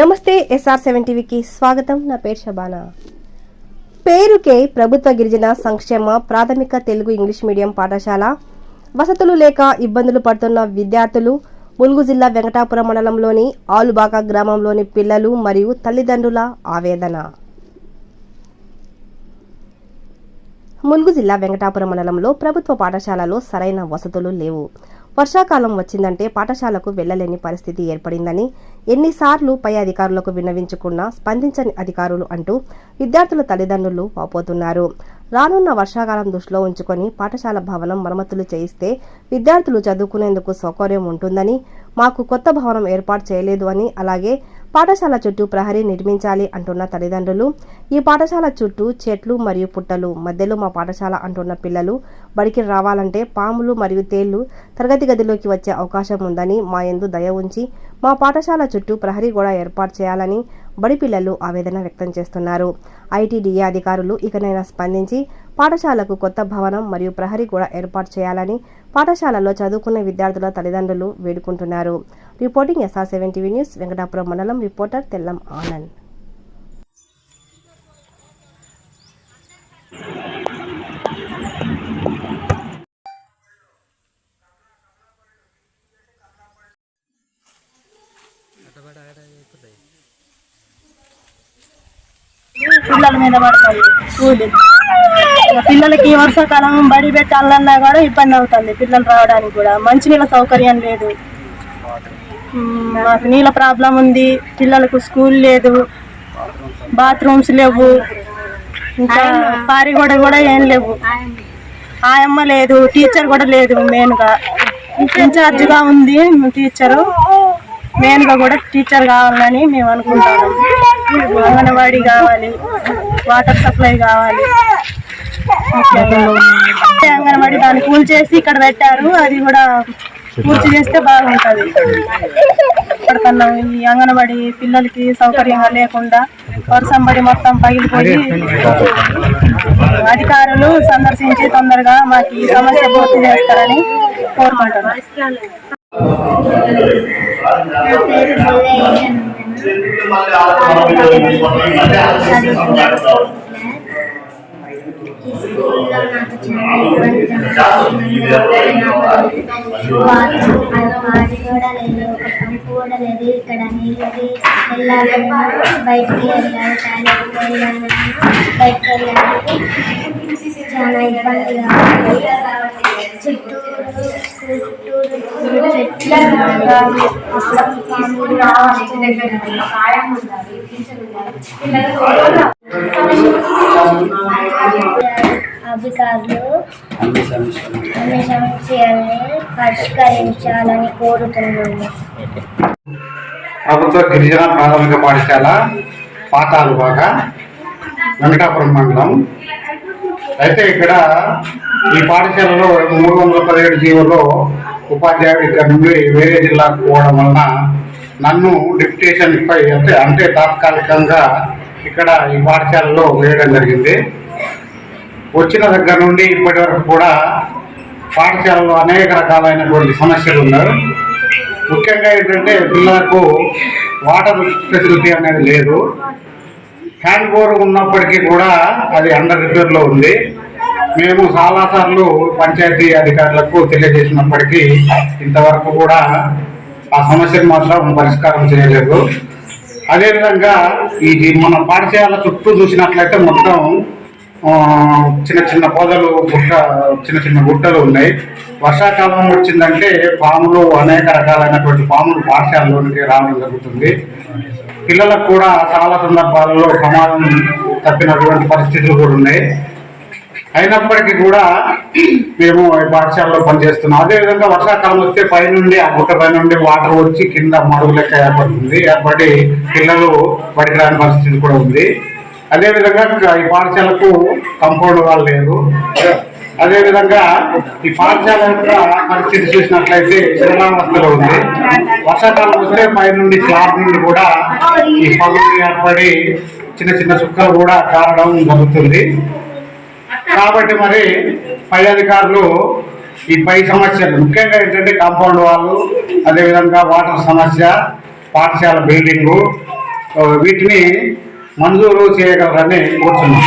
నమస్తే SR seven టీవీకి స్వాగతం. నా పేరు శబానా. పేరుకే ప్రభుత్వ గిరిజన సంక్షేమ ప్రాథమిక తెలుగు ఇంగ్లీష్ మీడియం పాఠశాల వసతులు లేక ఇబ్బందులు పడుతున్న విద్యార్థులు ములుగు జిల్లా వెంకటాపురం మండలంలోని ఆలుబాక గ్రామంలోని పిల్లలు మరియు తల్లిదండ్రుల ఆవేదన. ములుగు జిల్లా వెంకటాపురం మండలంలో ప్రభుత్వ పాఠశాలలో సరైన వసతులు లేవు. వర్షాకాలం వచ్చిందంటే పాఠశాలకు వెళ్ళలేని పరిస్థితి ఏర్పడిందని ఎన్నిసార్లు పై అధికారులకు విన్నవించుకున్నా స్పందించని అధికారులు అంటూ విద్యార్థుల తల్లిదండ్రులు వాపోతున్నారు. రానున్న వర్షాకాలం దృష్టిలో ఉంచుకొని పాఠశాల భవనం మరమ్మతులు చేయిస్తే విద్యార్థులు చదువుకునేందుకు సౌకర్యం ఉంటుందని మాకు కొత్త భవనం ఏర్పాటు చేయలేదు అని అలాగే పాఠశాల చుట్టూ ప్రహరీ నిర్మించాలి అంటున్న తల్లిదండ్రులు. ఈ పాఠశాల చుట్టూ చెట్లు మరియు పుట్టలు మధ్యలో మా పాఠశాల అంటున్న పిల్లలు. బడికి రావాలంటే పాములు మరియు తేళ్ళు తరగతి గదిలోకి వచ్చే అవకాశం ఉందని మా యందు దయ ఉంచి మా పాఠశాల చుట్టూ ప్రహరీ గోడ ఏర్పాటు చేయాలని బడి పిల్లలు ఆవేదన వ్యక్తం చేస్తున్నారు. ఐటీడీఏ అధికారులు ఇకనైనా స్పందించి పాఠశాలకు కొత్త భవనం మరియు ప్రహరీ కూడా ఏర్పాటు చేయాలని పాఠశాలలో చదువుకున్న విద్యార్థుల తల్లిదండ్రులు వేడుకుంటున్నారు. Reporting SR seven TV news Venkatapuram మండలం రిపోర్టర్ తెల్లం ఆనంద్. పిల్లల మీద పడుతుంది కూలి. పిల్లలకి వర్షాకాలం బడి పెట్టాలన్నా కూడా ఇబ్బంది అవుతుంది పిల్లలు రావడానికి కూడా. మంచినీళ్ళ సౌకర్యం లేదు. మాకు నీళ్ళ ప్రాబ్లం ఉంది. పిల్లలకు స్కూల్ లేదు. బాత్రూమ్స్ లేవు. ఇంకా పారిగోడ కూడా ఏం లేవు. ఆయమ్మ లేదు. టీచర్ కూడా లేదు మెయిన్గా. ఇన్ఛార్జ్గా ఉంది టీచరు. మెయిన్గా కూడా టీచర్ కావాలని మేము అనుకుంటాము. అంగన్వాడీ కావాలి వాటర్ సప్లై కావాలి. అంటే అంగన్వాడీ దాన్ని కూల్ చేసి ఇక్కడ పెట్టారు. అది కూడా పూర్తి చేస్తే బాగుంటుంది. ఇక్కడికన్నా ఈ అంగన్వాడీ పిల్లలకి సౌకర్యంగా లేకుండా వర్షం పడి మొత్తం పగిలిపోయి అధికారులు సందర్శించి తొందరగా మాకు ఈ సమస్య పూర్తి చేస్తారని కోరుకుంటున్నాను కూడా లేదు కూడా లేదు ఇక్కడ నీళ్ళకి వెళ్ళాలన్నా బయటికి వెళ్ళాలి టాయిలెట్కి వెళ్ళాలి. చాలా ఇబ్బందిగా ఉంది. చుట్టూరు చుట్టూరు చెట్లు అధికారులు అన్ని సమస్యల్ని పరిష్కరించాలని కోరుతున్నాను ప్రభుత్వ గిరిజన ప్రాథమిక పాఠశాల పాతాలు బాగా వెంకటాపురం మండలం. అయితే ఇక్కడ ఈ పాఠశాలలో మూడు వందల పదిహేడు జీవోలో ఉపాధ్యాయుడు ఇక్కడ నుండి వేరే జిల్లాకు పోవడం వలన నన్ను డిప్యుటేషన్ పై అంటే అంటే తాత్కాలికంగా ఇక్కడ ఈ పాఠశాలలో వేయడం జరిగింది. వచ్చిన దగ్గర నుండి ఇప్పటి వరకు కూడా పాఠశాలలో అనేక రకాలైనటువంటి సమస్యలు ఉన్నారు. ముఖ్యంగా ఏంటంటే పిల్లలకు వాటర్ ఫెసిలిటీ అనేది లేదు. హ్యాండ్ ఓవర్ ఉన్నప్పటికీ కూడా అది అండర్ రిపేర్లో ఉంది. మేము చాలాసార్లు పంచాయతీ అధికారులకు తెలియజేసినప్పటికీ ఇంతవరకు కూడా ఆ సమస్యను మాత్రం పరిష్కారం చేయలేదు. అదేవిధంగా ఇది మన పాఠశాల చుట్టూ చూసినట్లయితే మొత్తం చిన్న చిన్న పొదలు గుట్ట చిన్న చిన్న గుట్టలు ఉన్నాయి. వర్షాకాలం వచ్చిందంటే పాములు అనేక రకాలైనటువంటి పాములు పాఠశాలలోనికి రావడం జరుగుతుంది. పిల్లలకు కూడా చాలా సందర్భాలలో ప్రమాదం తప్పినటువంటి పరిస్థితులు కూడా ఉన్నాయి. అయినప్పటికీ కూడా మేము ఈ పాఠశాలలో పనిచేస్తున్నాం. అదేవిధంగా వర్షాకాలం వస్తే పైనుండి ఆ గుట్ట పైనుండి వాటర్ వచ్చి కింద మడుగు లెక్క ఏర్పడుతుంది. ఏర్పడి పిల్లలు బడికి రాని పరిస్థితి కూడా ఉంది. అదేవిధంగా ఈ పాఠశాలకు కంపౌండ్ వాళ్ళు లేదు అదేవిధంగా ఈ పాఠశాల కూడా పరిస్థితి చూసినట్లయితే శిథిలావస్థలో ఉంది. వర్షాకాలం వస్తే పై నుండి స్లాబ్ నుండి కూడా ఈ పగులు ఏర్పడి చిన్న చిన్న చుక్కలు కూడా కారడం జరుగుతుంది. కాబట్టి మరి పై అధికారులు ఈ పై సమస్యలు ముఖ్యంగా ఏంటంటే కాంపౌండ్ వాళ్ళు అదేవిధంగా వాటర్ సమస్య పాఠశాల బిల్డింగు వీటిని మంజూరు చేయగలరని కోరుతున్నాం.